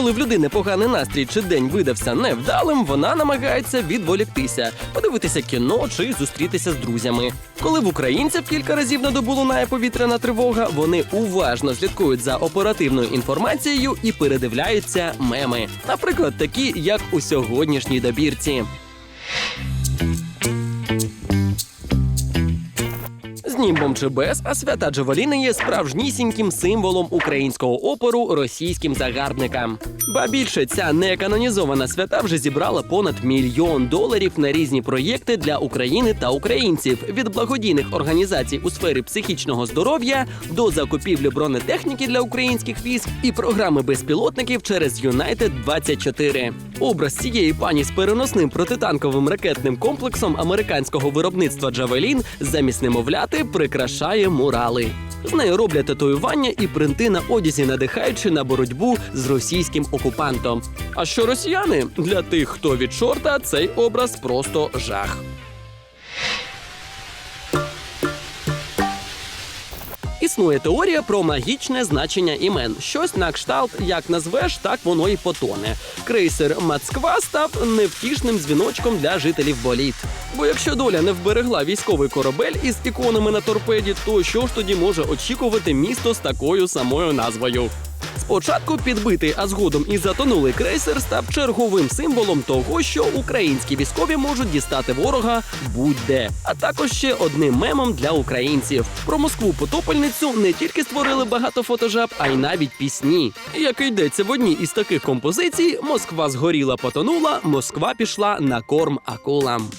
Коли в людини поганий настрій чи день видався невдалим, вона намагається відволіктися, подивитися кіно чи зустрітися з друзями. Коли в українців кілька разів на добу лунає повітряна тривога, вони уважно слідкують за оперативною інформацією і передивляються меми. Наприклад, такі, як у сьогоднішній добірці. Німбом чи без, а свята Джавеліна є справжнісіньким символом українського опору російським загарбникам. Ба більше ця неканонізована свята вже зібрала понад мільйон доларів на різні проєкти для України та українців від благодійних організацій у сфері психічного здоров'я до закупівлі бронетехніки для українських військ і програми безпілотників через United 24 Образ цієї пані з переносним протитанковим ракетним комплексом американського виробництва Джавелін замість немовляти прикрашає мурали. З нею роблять татуювання і принти на одязі, надихаючи на боротьбу з російським окупантом. А що росіяни для тих, хто від чорта, цей образ просто жах. Існує теорія про магічне значення імен. Щось на кшталт, як назвеш, так воно і потоне. Крейсер Мацква став невтішним дзвіночком для жителів боліт. Бо якщо доля не вберегла військовий корабель із іконами на торпеді, то що ж тоді може очікувати місто з такою самою назвою? Спочатку підбитий, а згодом і затонулий крейсер став черговим символом того, що українські військові можуть дістати ворога будь-де, а також ще одним мемом для українців. Про Москву потопельницю не тільки створили багато фотожаб, а й навіть пісні. Як йдеться в одній із таких композицій: Москва згоріла, потонула, Москва пішла на корм акулам.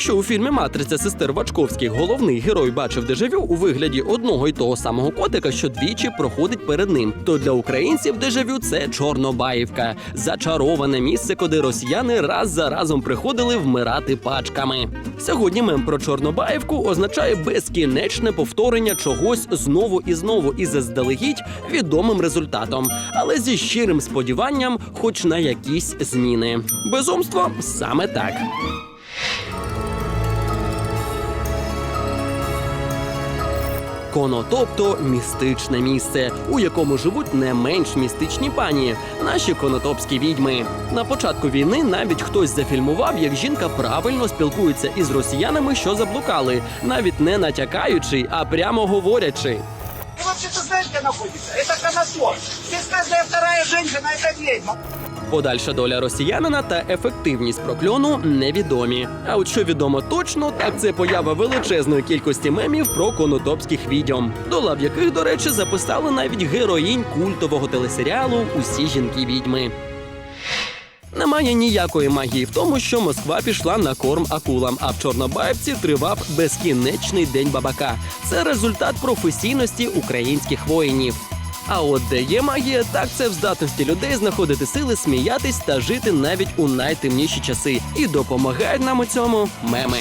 Якщо у фільмі Матриця сестер Вачковських головний герой бачив дежавю у вигляді одного й того самого котика, що двічі проходить перед ним, то для українців дежавю це Чорнобаївка, зачароване місце, куди росіяни раз за разом приходили вмирати пачками. Сьогодні мем про Чорнобаївку означає безкінечне повторення чогось знову і знову і заздалегідь відомим результатом, але зі щирим сподіванням, хоч на якісь зміни. Безумство саме так. Конотопто містичне місце, у якому живуть не менш містичні пані, наші конотопські відьми. На початку війни навіть хтось зафільмував, як жінка правильно спілкується із росіянами, що заблукали, навіть не натякаючи, а прямо говорячи. Ты вообще-то знаешь, где находится? Это Конотоп. Здесь каждая вторая женщина – это ведьма. Подальша доля росіянина та ефективність прокльону невідомі. А от що відомо точно, так це поява величезної кількості мемів про конотопських відьом, до лав яких, до речі, записали навіть героїнь культового телесеріалу Усі жінки відьми. Немає ніякої магії в тому, що Москва пішла на корм акулам, а в Чорнобаївці тривав безкінечний день бабака. Це результат професійності українських воїнів. А от де є магія, так це в здатності людей знаходити сили, сміятись та жити навіть у найтемніші часи. І допомагають нам у цьому меми.